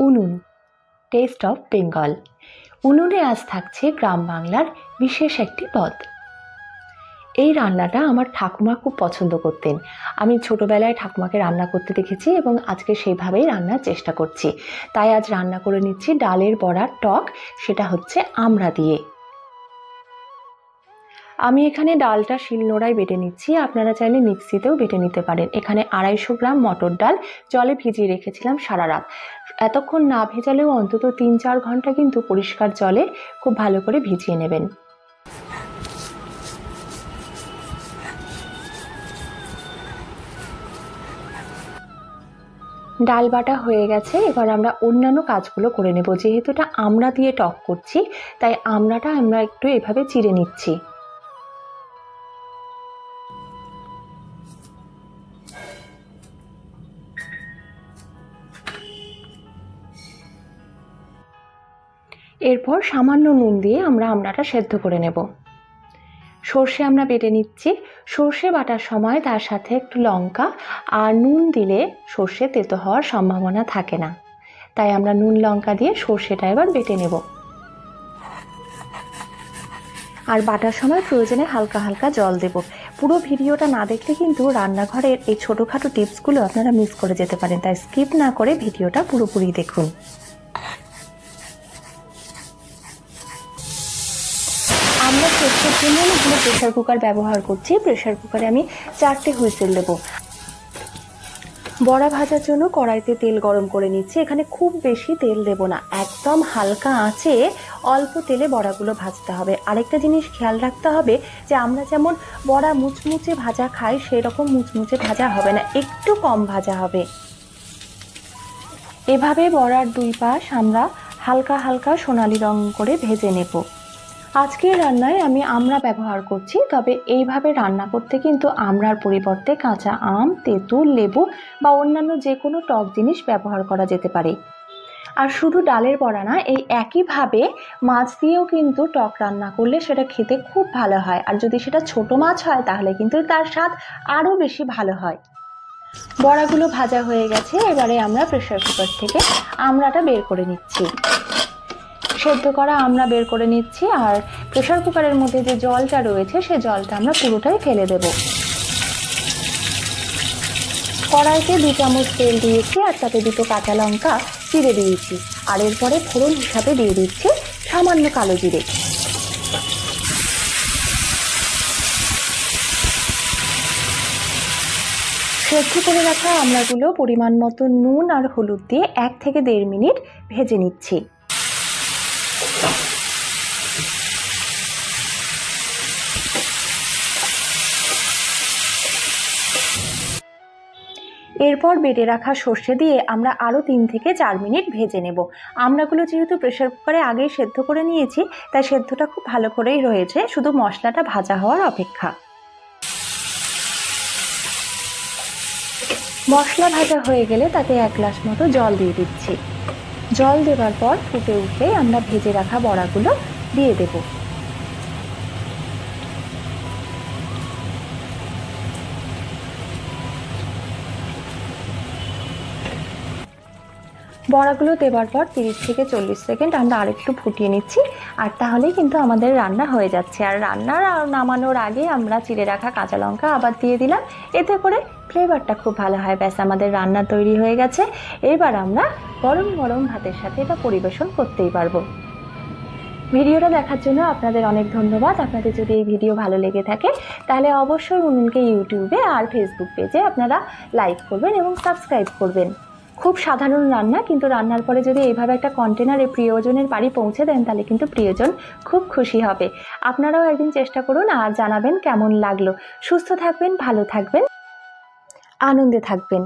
উনুন test of Bengal উনুনে আজ থাকছে গ্রাম বাংলার বিশেষ একটি পদ। এই রান্নাটা আমার ঠাকুমা খুব পছন্দ করতেন। আমি ছোটোবেলায় ঠাকুমাকে রান্না করতে দেখেছি এবং আজকে সেইভাবেই রান্নার চেষ্টা করছি। তাই আজ রান্না করে নিচ্ছি ডালের বড়ার টক, সেটা হচ্ছে আমড়া দিয়ে। আমি এখানে ডালটা শিলনোড়ায় বেটে নিচ্ছি। আপনারা চাইলে মিক্সিতেও বেটে নিতে পারেন। এখানে আড়াইশো গ্রাম মটর ডাল জলে ভিজিয়ে রেখেছিলাম সারা রাত। এতক্ষণ না ভেজালেও অন্তত তিন চার ঘণ্টা কিন্তু পরিষ্কার জলে খুব ভালো করে ভিজিয়ে নেবেন। ডাল বাটা হয়ে গেছে। এবার আমরা অন্যান্য কাজগুলো করে নেব। যেহেতু এটা আমরা দিয়ে টক করছি, তাই আমরাটা আমরা একটু এভাবে চিড়ে নিচ্ছি। এরপর সামান্য নুন দিয়ে আমরা আমড়াটা সেদ্ধ করে নেব। সর্ষে আমরা বেটে নিচ্ছি। সর্ষে বাটার সময় তার সাথে একটু লঙ্কা আর নুন দিলে সর্ষে তেতো হওয়ার সম্ভাবনা থাকে না। তাই আমরা নুন, লঙ্কা দিয়ে সর্ষেটা এবার বেটে নেব। আর বাটার সময় প্রয়োজনে হালকা হালকা জল দেব। পুরো ভিডিওটা না দেখলে কিন্তু রান্নাঘরের এই ছোটোখাটো টিপসগুলো আপনারা মিস করে যেতে পারেন। তাই স্কিপ না করে ভিডিওটা পুরোপুরি দেখুন। জন্য এখানে প্রেশার কুকার ব্যবহার করছি। প্রেশার কুকারে আমি চারটে হুইসেল দেবো। বড়া ভাজার জন্য কড়াইতে তেল গরম করে নিচ্ছি। এখানে খুব বেশি তেল দেব না। একদম হালকা আঁচে অল্প তেলে বড়াগুলো ভাজতে হবে। আরেকটা জিনিস খেয়াল রাখতে হবে যে আমরা যেমন বড়া মুচমুচে ভাজা খাই সেই রকম মুচমুচে ভাজা হবে না। একটু কম ভাজা হবে। এভাবে বড়ার দুই পাশ আমরা হালকা হালকা সোনালি রং করে ভেজে নেব। আজকের রান্নায় আমি আমরা ব্যবহার করছি, তবে এইভাবে রান্না করতে কিন্তু আমড়ার পরিবর্তে কাঁচা আম তেঁতুল লেবু বা অন্যান্য যে কোনো টক জিনিস ব্যবহার করা যেতে পারে। আর শুধু ডালের বড়া না, এই একইভাবে মাছ দিয়েও কিন্তু টক রান্না করলে সেটা খেতে খুব ভালো হয়। আর যদি সেটা ছোট মাছ হয়, তাহলে কিন্তু তার স্বাদ আরও বেশি ভালো হয়। বড়াগুলো ভাজা হয়ে গেছে, এবারে আমরা প্রেশার কুকার থেকে আমড়াটা বের করে নিচ্ছি। সেদ্ধ করা আমরা বের করে নিচ্ছি আর প্রেশার কুকারের মধ্যে যে জলটা রয়েছে, সে জলটা আমরা পুরোটাই ফেলে দেব। কড়াইতে দু চামচ তেল দিয়েছি আর তাতে দুটো কাঁচা লঙ্কা চিড়ে দিয়েছি। আর এরপরে ফোড়ন হিসাবে দিয়ে দিচ্ছি সামান্য কালো জিরে। সেদ্ধ করে রাখা আমড়াগুলো পরিমাণ মতো নুন আর হলুদ দিয়ে এক থেকে দেড় মিনিট ভেজে নিচ্ছি। এরপর বেটে রাখা সর্ষে দিয়ে আমরা আরও তিন থেকে চার মিনিট ভেজে নেব। আমড়াগুলো যেহেতু প্রেশার কুকারে আগেই সেদ্ধ করে নিয়েছি, তাই সেদ্ধটা খুব ভালো করেই রয়েছে, শুধু মশলাটা ভাজা হওয়ার অপেক্ষা। মশলা ভাজা হয়ে গেলে তাতে এক গ্লাস মতো জল দিয়ে দিচ্ছি। জল দেওয়ার পর ফুটে উঠে আমরা ভেজে রাখা বড়াগুলো দিয়ে দেবো। বড়াগুলো দেওয়ার পর তিরিশ থেকে চল্লিশ সেকেন্ড আমরা আরেকটু ফুটিয়ে নিচ্ছি। আর তাহলেই কিন্তু আমাদের রান্না হয়ে যাচ্ছে। আর রান্নার নামানোর আগে আমরা চিড়ে রাখা কাঁচা লঙ্কা আবার দিয়ে দিলাম। এতে করে ফ্লেভারটা খুব ভালো হয়। ব্যাস, আমাদের রান্না তৈরি হয়ে গেছে। এবার আমরা গরম গরম ভাতের সাথে এটা পরিবেশন করতেই পারব। ভিডিওটা দেখার জন্য আপনাদের অনেক ধন্যবাদ। আপনাদের যদি এই ভিডিও ভালো লেগে থাকে, তাহলে অবশ্যই উনুনকে ইউটিউবে আর ফেসবুক পেজে আপনারা লাইক করবেন এবং সাবস্ক্রাইব করবেন। খুব সাধারণ রান্না, কিন্তু রান্নার পরে যদি এইভাবে একটা কন্টেনারে প্রিয়জনের বাড়ি পৌঁছে দেন, তাহলে কিন্তু প্রিয়জন খুব খুশি হবে। আপনারাও একদিন চেষ্টা করুন আর জানাবেন কেমন লাগল। সুস্থ থাকবেন, ভালো থাকবেন। আনন্দে থাকবেন।